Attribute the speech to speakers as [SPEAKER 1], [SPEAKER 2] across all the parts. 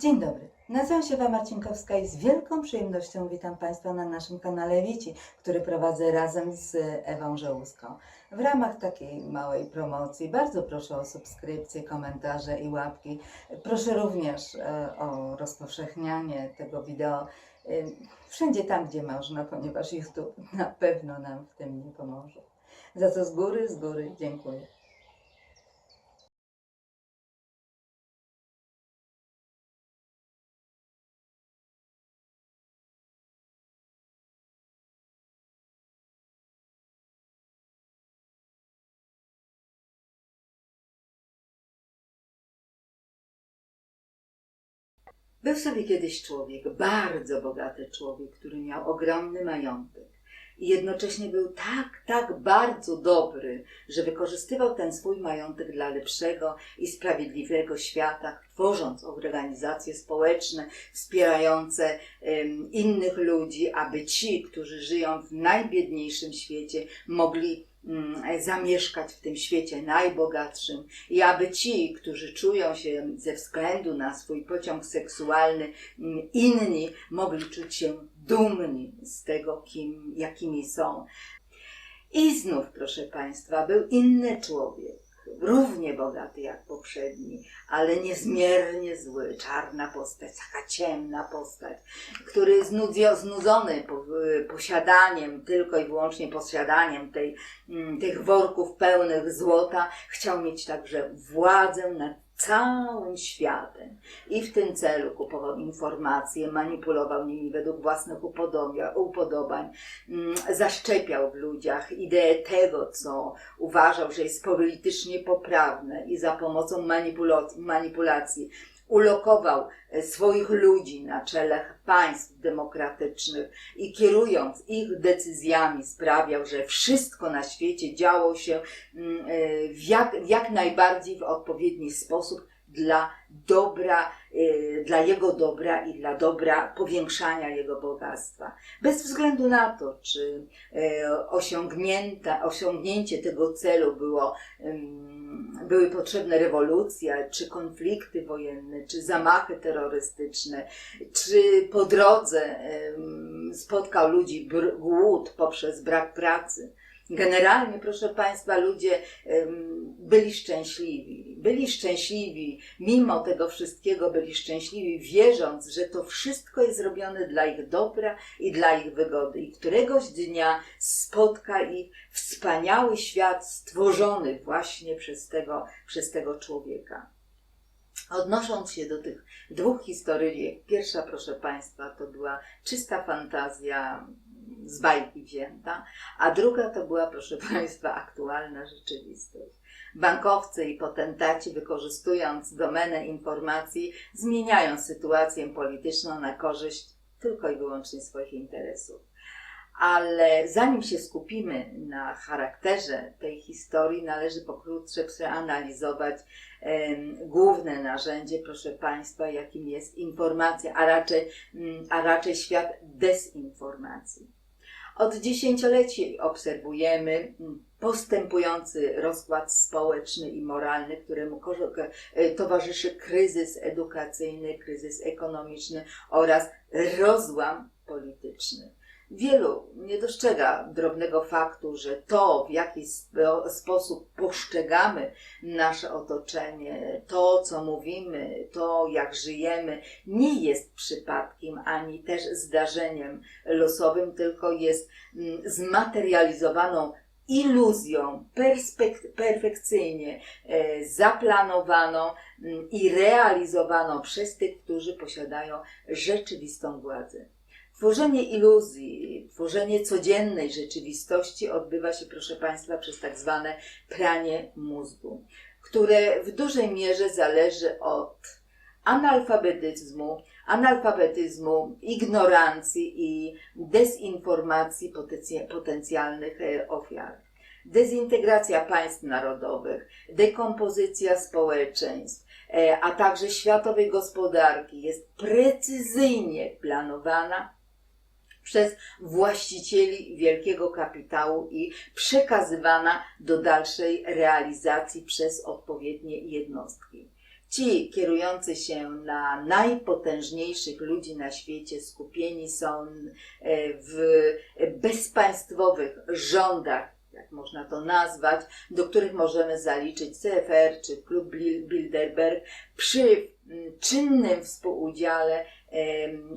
[SPEAKER 1] Dzień dobry. Nazywam się Ewa Marcinkowska i z wielką przyjemnością witam Państwa na naszym kanale Wici, który prowadzę razem z Ewą Żełuską. W ramach takiej małej promocji bardzo proszę o subskrypcje, komentarze i łapki. Proszę również e, o rozpowszechnianie tego wideo e, wszędzie tam, gdzie można, ponieważ YouTube na pewno nam w tym nie pomoże. Za co z góry, z góry dziękuję. Był sobie kiedyś człowiek, bardzo bogaty człowiek, który miał ogromny majątek. I jednocześnie był tak, tak bardzo dobry, że wykorzystywał ten swój majątek dla lepszego i sprawiedliwego świata, tworząc organizacje społeczne wspierające em, innych ludzi, aby ci, którzy żyją w najbiedniejszym świecie, mogli zamieszkać w tym świecie najbogatszym i aby ci, którzy czują się ze względu na swój pociąg seksualny mm, inni, mogli czuć się dumni z tego, kim, jakimi są. I znów, proszę Państwa, był inny człowiek, równie bogaty jak poprzedni, ale niezmiernie zły, czarna postać, taka ciemna postać, który znudzony po, posiadaniem, tylko i wyłącznie posiadaniem tej, mm, tych worków pełnych złota, chciał mieć także władzę nad całym światem. I w tym celu kupował informacje, manipulował nimi według własnych upodobań, mm, zaszczepiał w ludziach ideę tego, co uważał, że jest politycznie poprawne i za pomocą manipulacji ulokował e, swoich ludzi na czele państw demokratycznych i kierując ich decyzjami sprawiał, że wszystko na świecie działo się mm, e, w jak, jak najbardziej w odpowiedni sposób dla dobra, e, dla jego dobra i dla dobra powiększania jego bogactwa. Bez względu na to, czy e, osiągnięta, osiągnięcie tego celu było, były potrzebne rewolucja, czy konflikty wojenne, czy zamachy terrorystyczne, czy po drodze spotkał ludzi głód poprzez brak pracy. Generalnie, proszę Państwa, ludzie byli szczęśliwi. Byli szczęśliwi, mimo tego wszystkiego byli szczęśliwi, wierząc, że to wszystko jest zrobione dla ich dobra i dla ich wygody. I któregoś dnia spotka ich wspaniały świat stworzony właśnie przez tego, przez tego człowieka. Odnosząc się do tych dwóch historyjek, pierwsza, proszę Państwa, to była czysta fantazja z bajki wzięta, a druga to była, proszę Państwa, aktualna rzeczywistość. Bankowcy i potentaci, wykorzystując domenę informacji, zmieniają sytuację polityczną na korzyść tylko i wyłącznie swoich interesów. Ale zanim się skupimy na charakterze tej historii, należy pokrótce przeanalizować em, główne narzędzie, proszę Państwa, jakim jest informacja, a raczej, mm, a raczej świat dezinformacji. Od dziesięcioleci obserwujemy mm, postępujący rozkład społeczny i moralny, któremu e, towarzyszy kryzys edukacyjny, kryzys ekonomiczny oraz rozłam polityczny. Wielu nie dostrzega drobnego faktu, że to, w jaki spo- sposób postrzegamy nasze otoczenie, to, co mówimy, to, jak żyjemy, nie jest przypadkiem ani też zdarzeniem losowym, tylko jest mm, zmaterializowaną iluzją, perfekcyjnie e, zaplanowaną mm, i realizowaną przez tych, którzy posiadają rzeczywistą władzę. Tworzenie iluzji, tworzenie codziennej rzeczywistości odbywa się, proszę Państwa, przez tak zwane pranie mózgu, które w dużej mierze zależy od analfabetyzmu, analfabetyzmu, ignorancji i dezinformacji potencj- potencjalnych e, ofiar. Dezintegracja państw narodowych, dekompozycja społeczeństw, e, a także światowej gospodarki jest precyzyjnie planowana przez właścicieli wielkiego kapitału i przekazywana do dalszej realizacji przez odpowiednie jednostki. Ci kierujący się na najpotężniejszych ludzi na świecie skupieni są e, w bezpaństwowych rządach, jak można to nazwać, do których możemy zaliczyć CFR czy Klub Bil- Bilderberg przy czynnym współudziale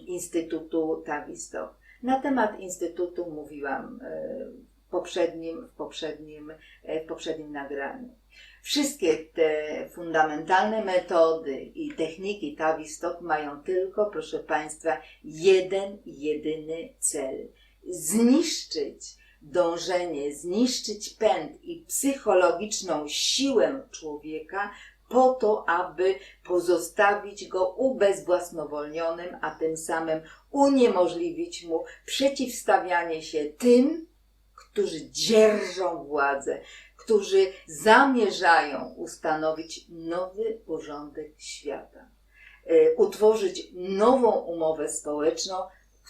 [SPEAKER 1] Instytutu Tavistock. Na temat Instytutu mówiłam e, w poprzednim, w poprzednim, e, w poprzednim nagraniu. Wszystkie te fundamentalne metody i techniki Tavistock mają tylko, proszę Państwa, jeden, jedyny cel. Zniszczyć dążenie, zniszczyć pęd i psychologiczną siłę człowieka po to, aby pozostawić go ubezwłasnowolnionym, a tym samym uniemożliwić mu przeciwstawianie się tym, którzy dzierżą władzę, którzy zamierzają ustanowić nowy porządek świata, e, utworzyć nową umowę społeczną,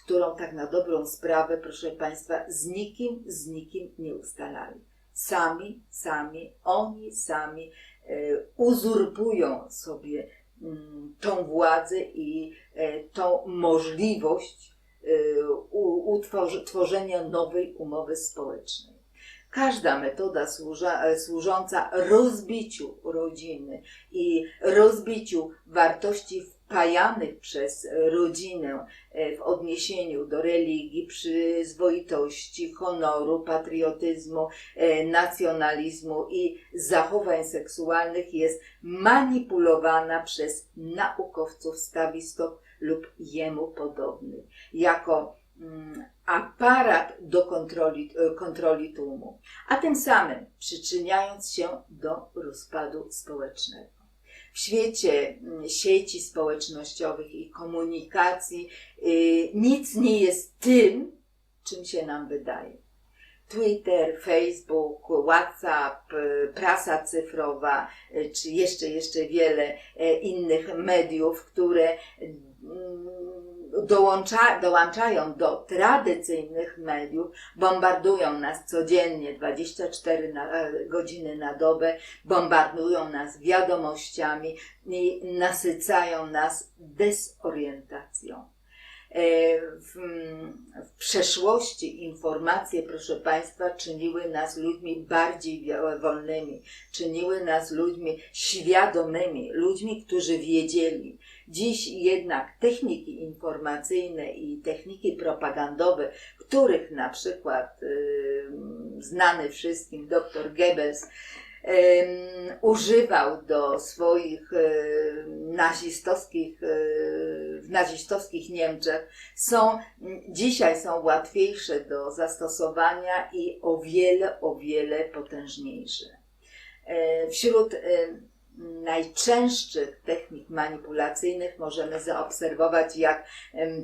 [SPEAKER 1] którą tak na dobrą sprawę, proszę Państwa, z nikim, z nikim nie ustalali. Sami, sami, oni sami e, uzurpują sobie tą władzę i e, tą możliwość e, u- utworzy- tworzenia nowej umowy społecznej. Każda metoda służa, e, służąca rozbiciu rodziny i rozbiciu wartości wpajanych przez rodzinę e, w odniesieniu do religii, przyzwoitości, honoru, patriotyzmu, e, nacjonalizmu i zachowań seksualnych jest manipulowana przez naukowców stawistok lub jemu podobnych jako mm, aparat do kontroli, e, kontroli tłumu, a tym samym przyczyniając się do rozpadu społecznego. W świecie mm, sieci społecznościowych i komunikacji y, nic nie jest tym, czym się nam wydaje. Twitter, Facebook, WhatsApp, y, prasa cyfrowa, y, czy jeszcze, jeszcze wiele e, innych mediów, które mm, dołącza, dołączają do tradycyjnych mediów, bombardują nas codziennie 24 na, e, godziny na dobę, bombardują nas wiadomościami i nasycają nas dezorientacją. E, W, w przeszłości informacje, proszę Państwa, czyniły nas ludźmi bardziej wolnymi, czyniły nas ludźmi świadomymi, ludźmi, którzy wiedzieli. Dziś jednak techniki informacyjne i techniki propagandowe, których na przykład y, znany wszystkim dr Goebbels em, używał do swoich y, nazistowskich, y, w nazistowskich Niemczech, są dzisiaj są łatwiejsze do zastosowania i o wiele, o wiele potężniejsze. E, Wśród najczęstszych technik manipulacyjnych możemy zaobserwować, jak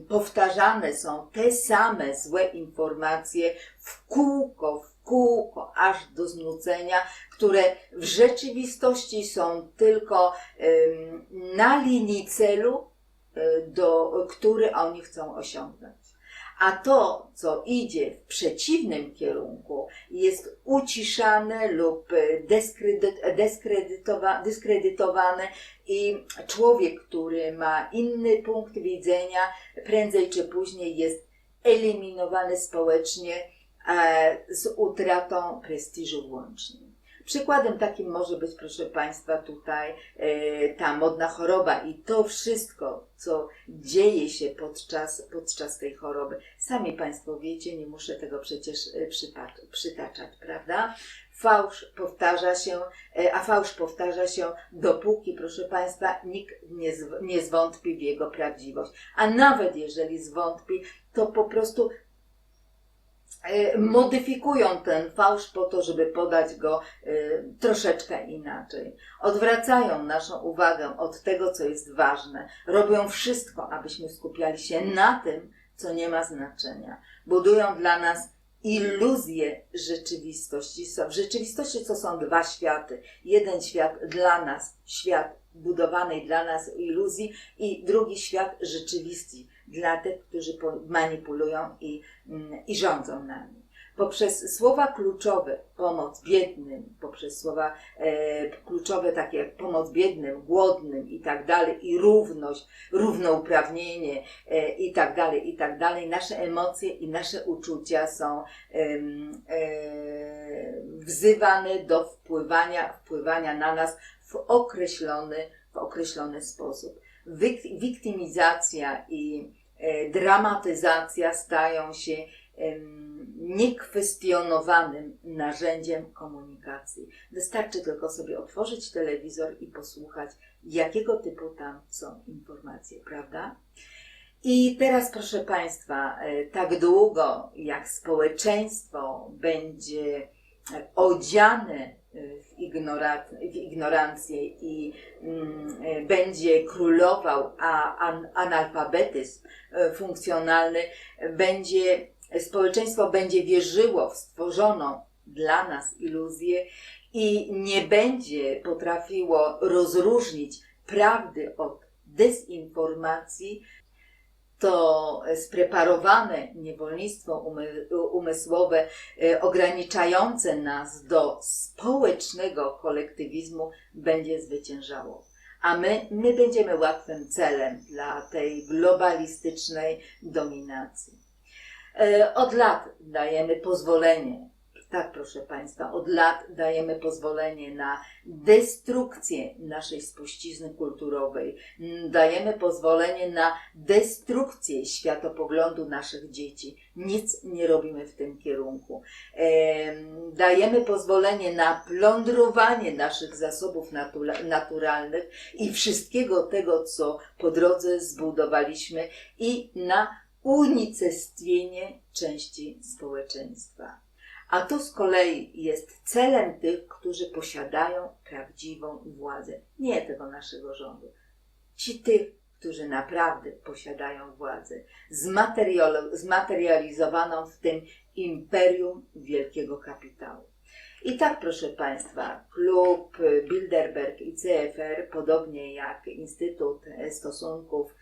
[SPEAKER 1] powtarzane są te same złe informacje w kółko, w kółko, aż do znudzenia, które w rzeczywistości są tylko na linii celu, e, do, który oni chcą osiągnąć. A to, co idzie w przeciwnym kierunku, jest uciszane lub dyskredyt- dyskredytowa- dyskredytowane i człowiek, który ma inny punkt widzenia, prędzej czy później jest eliminowany społecznie e, z utratą prestiżu włącznie. Przykładem takim może być, proszę Państwa, tutaj e, ta modna choroba i to wszystko, co dzieje się podczas, podczas tej choroby. Sami Państwo wiecie, nie muszę tego przecież e, przytaczać, prawda? Fałsz powtarza się, e, a fałsz powtarza się dopóki, proszę Państwa, nikt nie, nie zwątpi w jego prawdziwość. A nawet jeżeli zwątpi, to po prostu modyfikują ten fałsz po to, żeby podać go e, troszeczkę inaczej. Odwracają naszą uwagę od tego, co jest ważne. Robią wszystko, abyśmy skupiali się na tym, co nie ma znaczenia. Budują dla nas iluzję rzeczywistości. W rzeczywistości to są dwa światy. Jeden świat dla nas, świat budowanej dla nas iluzji i drugi świat rzeczywisty dla tych, którzy manipulują i, mm, i rządzą nami. poprzez słowa kluczowe pomoc biednym, poprzez słowa e, kluczowe takie pomoc biednym, głodnym i tak dalej, i równość, równouprawnienie e, i tak dalej, i tak dalej, nasze emocje i nasze uczucia są em, e, wzywane do wpływania, wpływania na nas w określony, w określony sposób. Wik- wiktymizacja i e, dramatyzacja stają się niekwestionowanym narzędziem komunikacji. Wystarczy tylko sobie otworzyć telewizor i posłuchać, jakiego typu tam są informacje, prawda? I teraz, proszę Państwa, e, tak długo jak społeczeństwo będzie e, odziane e, w, ignora- w ignorancję i mm, będzie królował a, an, analfabetyzm e, funkcjonalny, będzie społeczeństwo będzie wierzyło w stworzoną dla nas iluzję i nie będzie potrafiło rozróżnić prawdy od dezinformacji, to spreparowane niewolnictwo umy, umysłowe e, ograniczające nas do społecznego kolektywizmu będzie zwyciężało. A my, my będziemy łatwym celem dla tej globalistycznej dominacji. E, Od lat dajemy pozwolenie, tak proszę Państwa, od lat dajemy pozwolenie na destrukcję naszej spuścizny kulturowej, dajemy pozwolenie na destrukcję światopoglądu naszych dzieci. Nic nie robimy w tym kierunku. Em, Dajemy pozwolenie na plądrowanie naszych zasobów natura- naturalnych i wszystkiego tego, co po drodze zbudowaliśmy i na unicestwienie części społeczeństwa. A to z kolei jest celem tych, którzy posiadają prawdziwą władzę. Nie tego naszego rządu. Ci tych, którzy naprawdę posiadają władzę, zmaterializowaną w tym imperium wielkiego kapitału. I tak, proszę Państwa, klub Bilderberg i CFR, podobnie jak Instytut Stosunków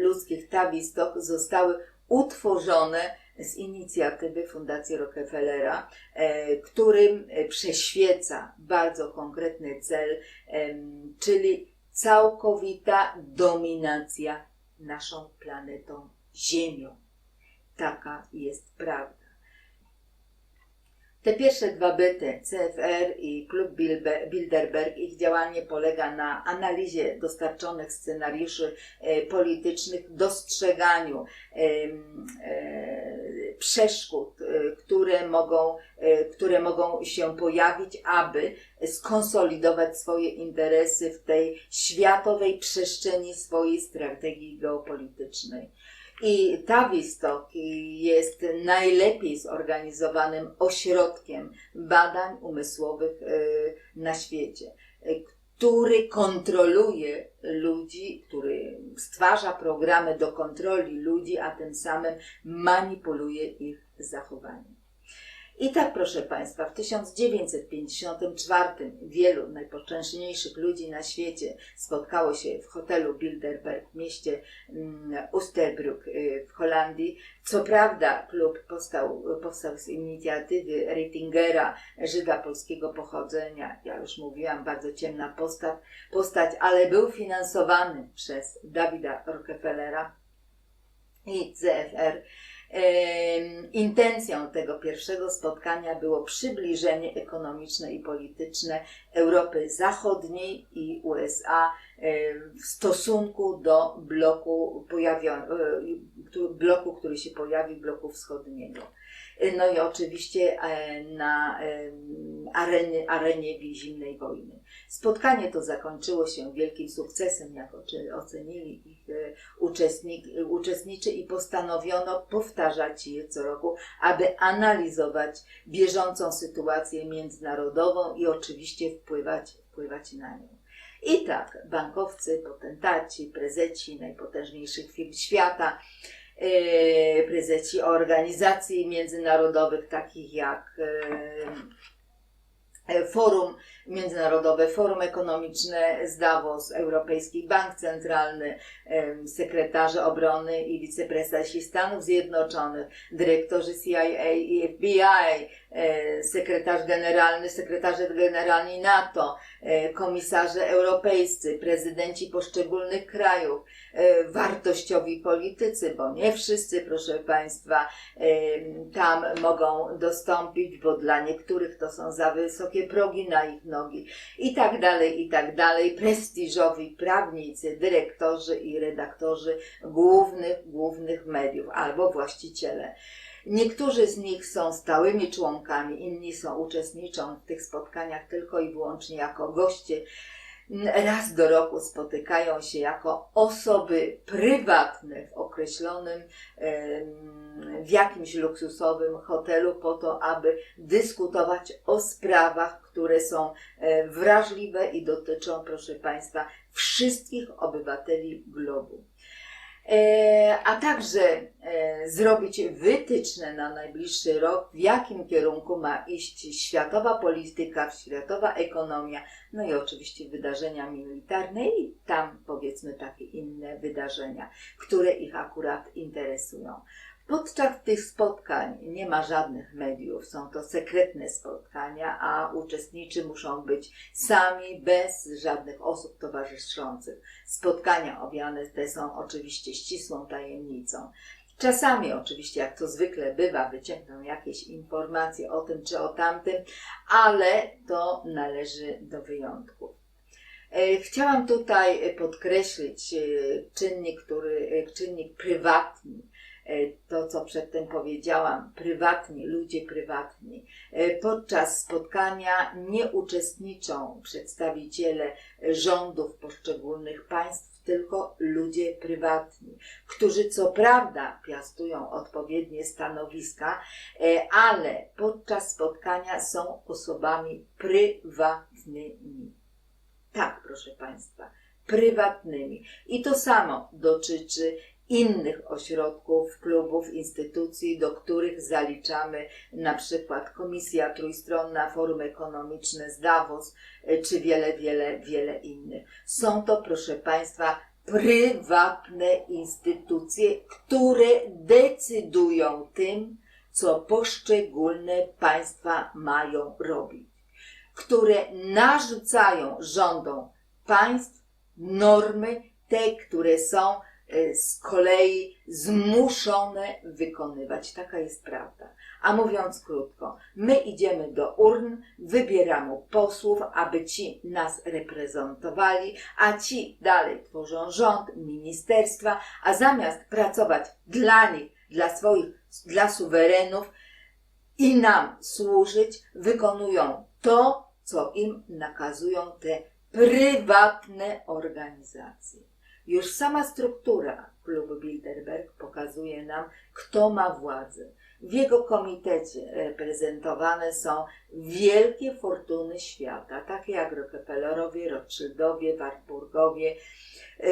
[SPEAKER 1] Ludzkich Tavistock, zostały utworzone z inicjatywy Fundacji Rockefellera, e, którym prześwieca bardzo konkretny cel, czyli całkowita dominacja naszą planetą Ziemią. Taka jest prawda. Te pierwsze dwa byty, CFR i Klub Bilderberg, ich działanie polega na analizie dostarczonych scenariuszy e, politycznych, dostrzeganiu e, przeszkód, e, które mogą, e, które mogą się pojawić, aby skonsolidować swoje interesy w tej światowej przestrzeni swojej strategii geopolitycznej. I Tavistock jest najlepiej zorganizowanym ośrodkiem badań umysłowych e, na świecie, który kontroluje ludzi, który stwarza programy do kontroli ludzi, a tym samym manipuluje ich zachowaniem. I tak, proszę Państwa, w 1954 wielu najpotężniejszych ludzi na świecie spotkało się w hotelu Bilderberg w mieście mm, Oosterbrück y, w Holandii. Co prawda klub powstał, powstał z inicjatywy Reitingera, Żyda polskiego pochodzenia, ja już mówiłam, bardzo ciemna postać, postać ale był finansowany przez Dawida Rockefellera i CFR. Intencją tego pierwszego spotkania było przybliżenie ekonomiczne i polityczne Europy Zachodniej i USA w stosunku do bloku, pojawio- e, bloku który się pojawił, bloku wschodniego. E, No i oczywiście e, na arenie, arenie zimnej wojny. Spotkanie to zakończyło się wielkim sukcesem, jak ocenili ich uczestnik, uczestniczy i postanowiono powtarzać je co roku, aby analizować bieżącą sytuację międzynarodową i oczywiście wpływać, wpływać na nią. I tak, bankowcy, potentaci, prezesi najpotężniejszych firm świata, e, prezesi organizacji międzynarodowych takich jak e, Forum Międzynarodowe Forum Ekonomiczne z Davos, Europejski Bank Centralny, sekretarze obrony i wiceprezesi Stanów Zjednoczonych, dyrektorzy CIA i FBI, e, sekretarz generalny, sekretarze generalni NATO, e, komisarze europejscy, prezydenci poszczególnych krajów, e, wartościowi politycy, bo nie wszyscy, proszę Państwa, tam mogą dostąpić, bo dla niektórych to są za wysokie progi na ich nogi i tak dalej, i tak dalej. Prestiżowi prawnicy, dyrektorzy i redaktorzy głównych, głównych mediów albo właściciele. Niektórzy z nich są stałymi członkami, inni są uczestniczą w tych spotkaniach tylko i wyłącznie jako goście. Raz do roku spotykają się jako osoby prywatne w określonym, w jakimś luksusowym hotelu po to, aby dyskutować o sprawach, które są e, wrażliwe i dotyczą, proszę Państwa, wszystkich obywateli globu. E, a także e, zrobić wytyczne na najbliższy rok, w jakim kierunku ma iść światowa polityka, światowa ekonomia, no i oczywiście wydarzenia militarne i tam powiedzmy takie inne wydarzenia, które ich akurat interesują. Podczas tych spotkań nie ma żadnych mediów, są to sekretne spotkania, a uczestnicy muszą być sami, bez żadnych osób towarzyszących. Spotkania owiane te są oczywiście ścisłą tajemnicą. Czasami oczywiście, jak to zwykle bywa, wyciągną jakieś informacje o tym czy o tamtym, ale to należy do wyjątków. E, Chciałam tutaj podkreślić e, czynnik, który, e, czynnik prywatny, to, co przedtem powiedziałam, prywatni, ludzie prywatni. E, Podczas spotkania nie uczestniczą przedstawiciele rządów poszczególnych państw, tylko ludzie prywatni, którzy co prawda piastują odpowiednie stanowiska, e, ale podczas spotkania są osobami prywatnymi. Tak, proszę Państwa, prywatnymi. I to samo dotyczy innych ośrodków, klubów, instytucji, do których zaliczamy na przykład Komisja Trójstronna, Forum Ekonomiczne z Davos, y, czy wiele, wiele, wiele innych. Są to, proszę Państwa, prywatne instytucje, które decydują tym, co poszczególne państwa mają robić, które narzucają rządom państw normy, te, które są z kolei zmuszone wykonywać. Taka jest prawda. A mówiąc krótko, my idziemy do urn, wybieramy posłów, aby ci nas reprezentowali, a ci dalej tworzą rząd, ministerstwa, a zamiast pracować dla nich, dla swoich, dla suwerenów i nam służyć, wykonują to, co im nakazują te prywatne organizacje. Już sama struktura klubu Bilderberg pokazuje nam, kto ma władzę. W jego komitecie reprezentowane są wielkie fortuny świata, takie jak Rockefellerowie, Rothschildowie, Warburgowie, e,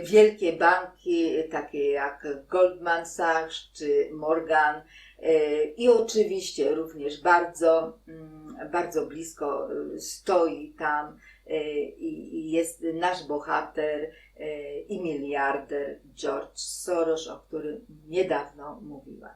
[SPEAKER 1] wielkie banki, takie jak Goldman Sachs czy Morgan, e, i oczywiście również bardzo, mm, bardzo blisko e, stoi tam i jest nasz bohater i miliarder George Soros, o którym niedawno mówiłam.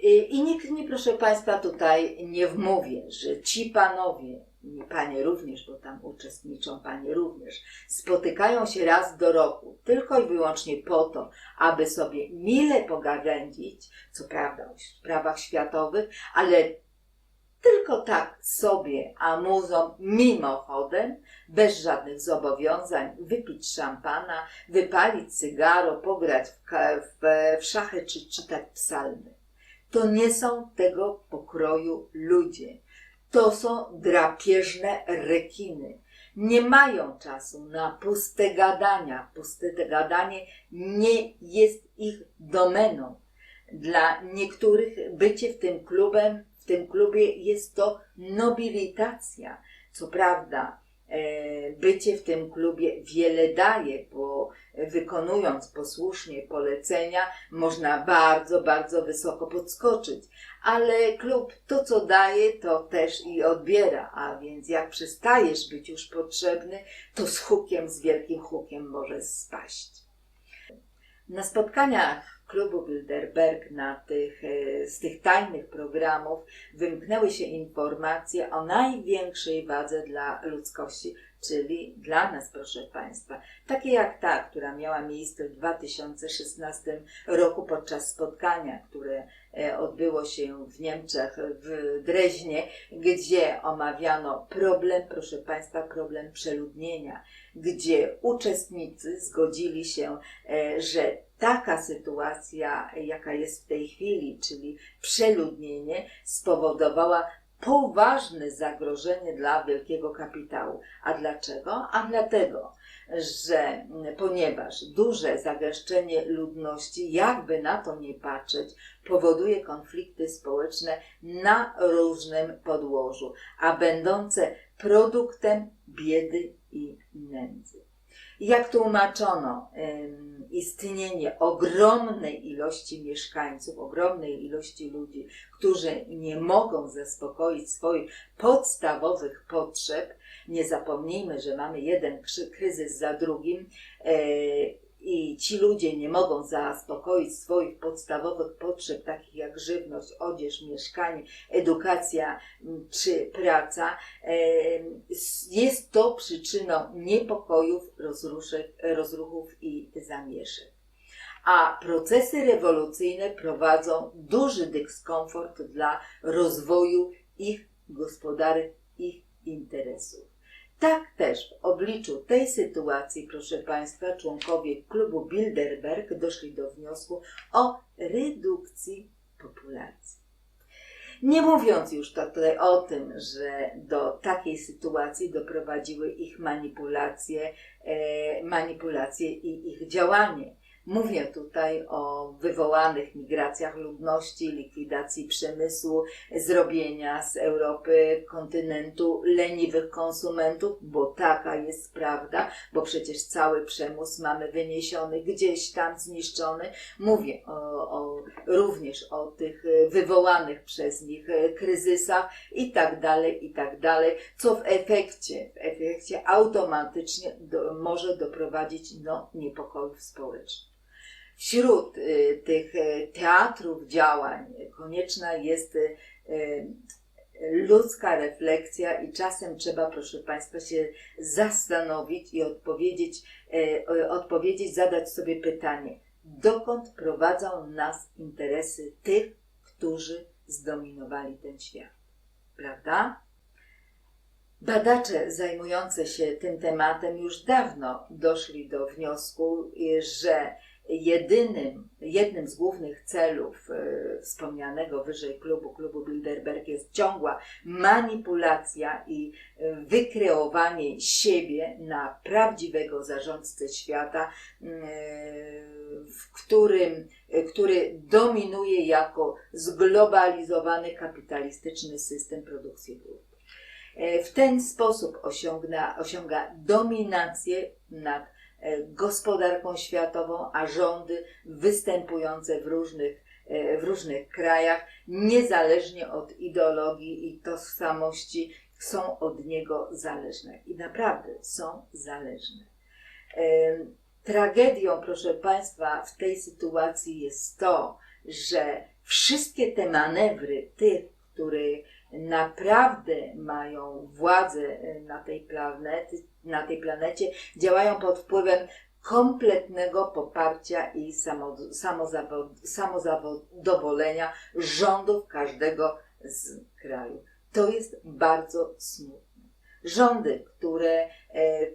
[SPEAKER 1] I i nikt mi, proszę Państwa, tutaj nie wmówię, że ci panowie, panie również, bo tam uczestniczą panie również, spotykają się raz do roku tylko i wyłącznie po to, aby sobie mile pogawędzić, co prawda o sprawach światowych, ale tylko tak sobie amuzą, mimochodem, bez żadnych zobowiązań, wypić szampana, wypalić cygaro, pograć w, w, w czy czytać psalmy. To nie są tego pokroju ludzie. To są drapieżne rekiny. Nie mają czasu na puste gadania. Puste gadanie nie jest ich domeną. Dla niektórych bycie w tym klubem, tym klubie jest to nobilitacja. Co prawda, e, bycie w tym klubie wiele daje, bo wykonując posłusznie polecenia, można bardzo, bardzo wysoko podskoczyć. Ale klub to, co daje, to też i odbiera, a więc jak przestajesz być już potrzebny, to z hukiem, z wielkim hukiem może spaść. Na spotkaniach klubu Bilderberg na tych, e, z tych tajnych programów wymknęły się informacje o największej wadze dla ludzkości, czyli dla nas, proszę Państwa. Takie jak ta, która miała miejsce w 2016 roku podczas spotkania, które e, odbyło się w Niemczech, w Dreźnie, gdzie omawiano problem, proszę Państwa, problem przeludnienia, gdzie uczestnicy zgodzili się, e, że taka sytuacja, jaka jest w tej chwili, czyli przeludnienie, spowodowała poważne zagrożenie dla wielkiego kapitału. A dlaczego? A dlatego, że ponieważ duże zagęszczenie ludności, jakby na to nie patrzeć, powoduje konflikty społeczne na różnym podłożu, a będące produktem biedy i nędzy. Jak tłumaczono istnienie ogromnej ilości mieszkańców, ogromnej ilości ludzi, którzy nie mogą zaspokoić swoich podstawowych potrzeb, nie zapomnijmy, że mamy jeden kryzys za drugim e, i ci ludzie nie mogą zaspokoić swoich podstawowych potrzeb, takich jak żywność, odzież, mieszkanie, edukacja czy praca, e, jest to przyczyną niepokojów, rozruchów i zamieszek. A procesy rewolucyjne prowadzą duży dyskomfort dla rozwoju ich gospodarek, ich interesów. Tak też w obliczu tej sytuacji, proszę Państwa, członkowie klubu Bilderberg doszli do wniosku o redukcji populacji. Nie mówiąc już tutaj o tym, że do takiej sytuacji doprowadziły ich manipulacje, e, manipulacje i ich działanie. Mówię tutaj o wywołanych migracjach ludności, likwidacji przemysłu, zrobienia z Europy kontynentu leniwych konsumentów, bo taka jest prawda, bo przecież cały przemysł mamy wyniesiony gdzieś tam, zniszczony. Mówię o, o, również o tych e, wywołanych przez nich e, kryzysach i tak dalej, i tak dalej, co w efekcie, w efekcie automatycznie do, może doprowadzić do niepokojów społecznych. Wśród y, tych y, teatrów działań konieczna jest y, ludzka refleksja i czasem trzeba, proszę Państwa, się zastanowić i odpowiedzieć, odpowiedzieć, zadać sobie pytanie, dokąd prowadzą nas interesy tych, którzy zdominowali ten świat. Prawda? Badacze zajmujący się tym tematem już dawno doszli do wniosku, że jedynym, jednym z głównych celów e, wspomnianego wyżej klubu, klubu Bilderberg jest ciągła manipulacja i e, wykreowanie siebie na prawdziwego zarządcę świata, e, w którym, który dominuje jako zglobalizowany kapitalistyczny system produkcji. E, W ten sposób osiąga, osiąga dominację nad gospodarką światową, a rządy występujące w różnych, e, w różnych krajach, niezależnie od ideologii i tożsamości, są od niego zależne. I naprawdę są zależne. Em, Tragedią, proszę Państwa, w tej sytuacji jest to, że wszystkie te manewry tych, którzy naprawdę mają władzę e, na tej, planety, na tej planecie, działają pod wpływem kompletnego poparcia i samozadowolenia rządów każdego z krajów. To jest bardzo smutne. Rządy, które e,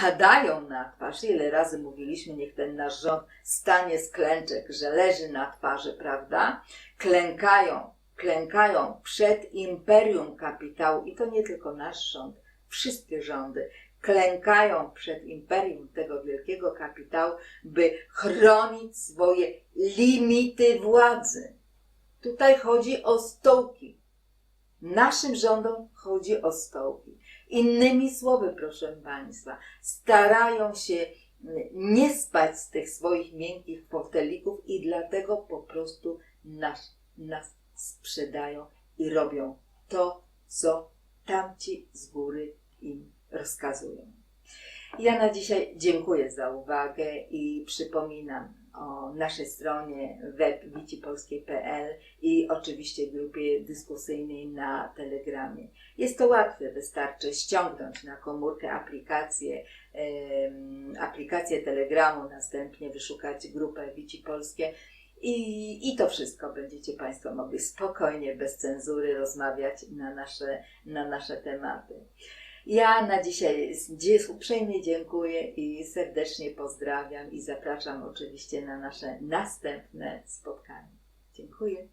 [SPEAKER 1] padają na twarz, ile razy mówiliśmy, niech ten nasz rząd stanie z klęczek, że leży na twarzy, prawda? Klękają, klękają przed imperium kapitału i to nie tylko nasz rząd, wszystkie rządy klękają przed imperium tego wielkiego kapitału, by chronić swoje limity władzy. Tutaj chodzi o stołki. Naszym rządom chodzi o stołki. Innymi słowy, proszę Państwa, starają się nie spać z tych swoich miękkich fotelików i dlatego po prostu nas, nas sprzedają i robią to, co tamci z góry im rozkazują. Ja na dzisiaj dziękuję za uwagę i przypominam o naszej stronie web.wicipolskiej.pl i oczywiście grupie dyskusyjnej na Telegramie. Jest to łatwe, wystarczy ściągnąć na komórkę aplikację, aplikację Telegramu, następnie wyszukać grupę Wici Polskie i, i to wszystko będziecie Państwo mogli spokojnie, bez cenzury rozmawiać na nasze, na nasze tematy. Ja na dzisiaj uprzejmie dziękuję i serdecznie pozdrawiam i zapraszam oczywiście na nasze następne spotkanie. Dziękuję.